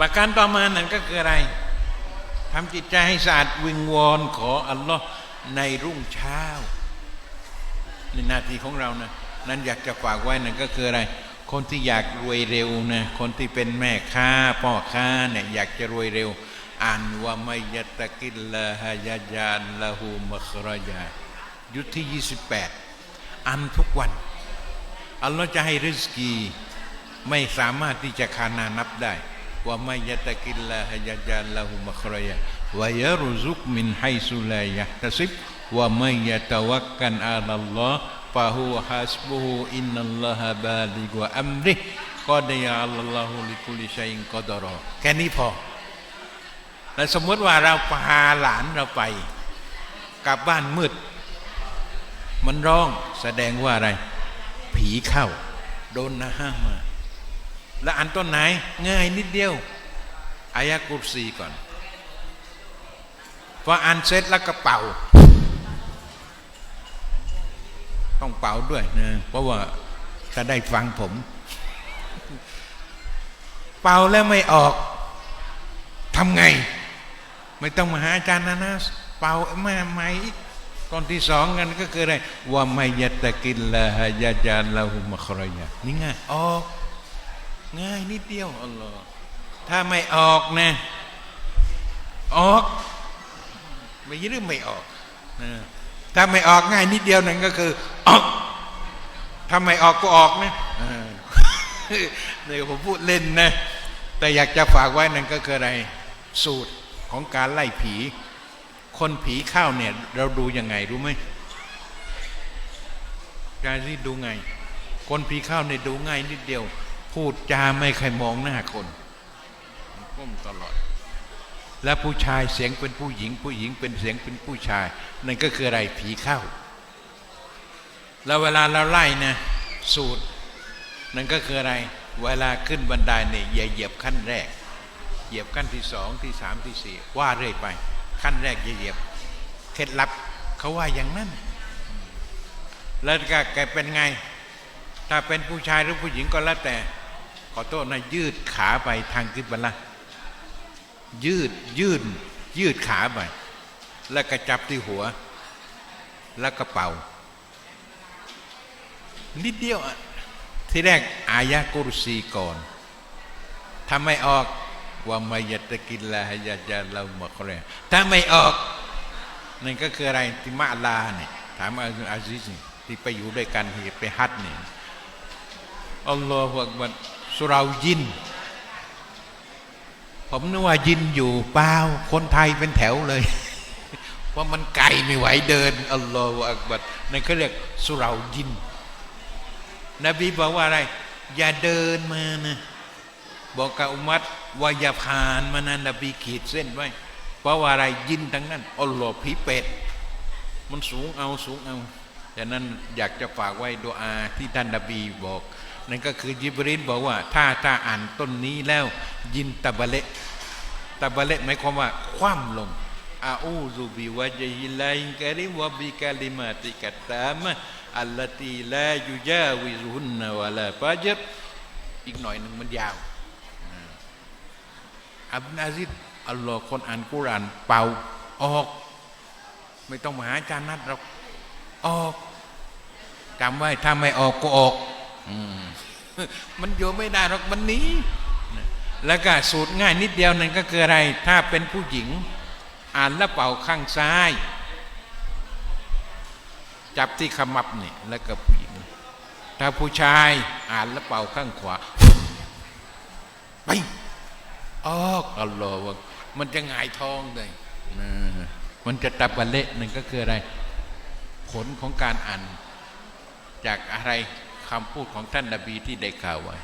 ประการต่อมานั่นก็คืออะไรทำจิตใจให้สะอาดวิงวอนขออัลลอฮ์ในรุ่งเช้าในนาทีของเรานะนั้นอยากจะฝากไว้นั่นก็คืออะไร คนที่อยากรวยเร็วนะคนที่เป็นแม่ค้าพ่อค้าเนี่ยอยากจะรวยเร็ว อ่านว่าไมยะตะกิลละฮะยะจานละหูมัครยายุทธที่ 28อ่านทุกวัน อัลลอฮ์จะให้ริสกี ไม่สามารถที่จะคานานับได้ ว่าไม่ยะตะกิลละฮะยะจานละหูมัครยาวายะรุซุกมินไฮซุลายะตะซิบว่าไม่ยะตะวักกันอาลัลลอฮ์ฟะฮุฮัสบุฮุอินนัลลอฮะบาลิกวะอัมริกอดยาอัลลอฮุลิคุลิชัยอินกอดรอแค่นี้พอแล้วสมมติว่าเราพาหลานเราไปกลับบ้านมืด มันร้องแสดงว่าอะไร ผีเข้า โดนนะห้ามมา แล้วอันต้นไหน ง่ายนิดเดียวอายะกุรซีก่อน พออ่านเสร็จแล้วก็เป่า ต้องเป่าด้วยนะเพราะว่าจะได้ฟังผม เป่าแล้วไม่ออกทำไง ไม่ต้องมาหาอาจารย์นะนะเป่ามาใหม่ตอนที่สองกันก็คืออะไรว่าไม่ยะตะกินละฮะยาจานละหุมะครยะนี่ไงออก ง่ายนิดเดียวอัลลอฮ์ถ้าไม่ออกนะ ออกไม่ยืมไม่ออกนะถ้าไม่ออกง่ายนิดเดียวนั่นก็คือออกถ้าไม่ออกก็ออกนะเนี่ผมพูดเล่นนะ แต่อยากจะฝากไว้นั่นก็คืออะไรสูตรของการไล่ผี คนผีเข้าเนี่ย เราดูยังไงรู้ไหมการที่ดูไง คนผีเข้าเนี่ยดูง่ายนิดเดียว พูดจาไม่เคยมองหน้าคนก้มตลอด และผู้ชายเสียงเป็นผู้หญิง ผู้หญิงเป็นเสียงเป็นผู้ชาย นั่นก็คืออะไรผีเข้า แล้วเวลาเราไล่นะสูตร นั่นก็คืออะไร เวลาขึ้นบันไดเนี่ยอย่าเหยียบขั้นแรก เหยียบขั้นที่สองที่สามที่สี่ว่าเรื่อยไป ขั้นแรกอย่าเหยียบเคล็ดลับเขาว่าอย่างนั้นแล้วก็แกเป็นไง ถ้าเป็นผู้ชายหรือผู้หญิงก็แล้วแต่ ขอโทษนะยืดขาไปทางกิบละยืดยืดยืดขาไป แล้วก็จับที่หัว แล้วก็เป่า นิดเดียวอะที่แรกอายะกุรซีก่อนถ้าไม่ออกว่าไม่ยตะกินละฮยาจาเราหมดเลยถ้าไม่ออกนั่นก็คืออะไรที่มาลาเนี่ยถามอาซิสนี่ที่ไปอยู่ด้วยกันที่ไปฮัดเนี่ยอัลลอฮฺอักบัร สุรายิน ผมนึกว่ายินอยู่เปล่าคนไทยเป็นแถวเลย เพราะมันไกลไม่ไหวเดินอัลลอฮฺอักบัรนั่นเขาเรียกสุรายิน นบีบอกว่าอะไร อย่าเดินมานะบอกกับอุมัตว่าอย่าผ่านมานะนบีขีดเส้นไว้เพราะว่าอะไรยินทั้งนั้นอัลลอฮ์ผีเป็ดมันสูงเอาสูงเอาดังนั้นอยากจะฝากไว้ดูอาที่ท่านนบีบอก นั่นก็คือยิบรินบอกว่า ถ้าถ้าอ่านต้นนี้แล้วยินตะบะเละตะบะเละหมายความว่า คว่ำลงอาอูซุบิวะจฮิลาอินกะริวะบิกะลิมาติกัตตามะอัลลตีลายุจาวิซุนนวะลาฟาจรอีกหน่อยหนึ่งมันยาวอับนาซิดอัลลอฮ์คนอ่านกุรานเป่าออก ไม่ต้องมาหาอาจารย์นัดเราออกจำไว้ถ้าไม่ออกก็ออก มันโยไม่ได้หรอกมันหนี้แล้วก็สูตรง่ายนิดเดียวนั่นก็คืออะไร ถ้าเป็นผู้หญิง อ่านแล้วเป่าข้างซ้าย จับที่ขมับนี่แล้วก็ผู้หญิง ถ้าผู้ชายอ่านแล้วเป่าข้างขวาไปออกอัลลอฮฺมันจะหงายท้องเลยมันจะตับบันเละนั่นก็คืออะไร ผลของการอ่านจากอะไร คำพูดของท่านนาบีที่ได้กล่าวไว้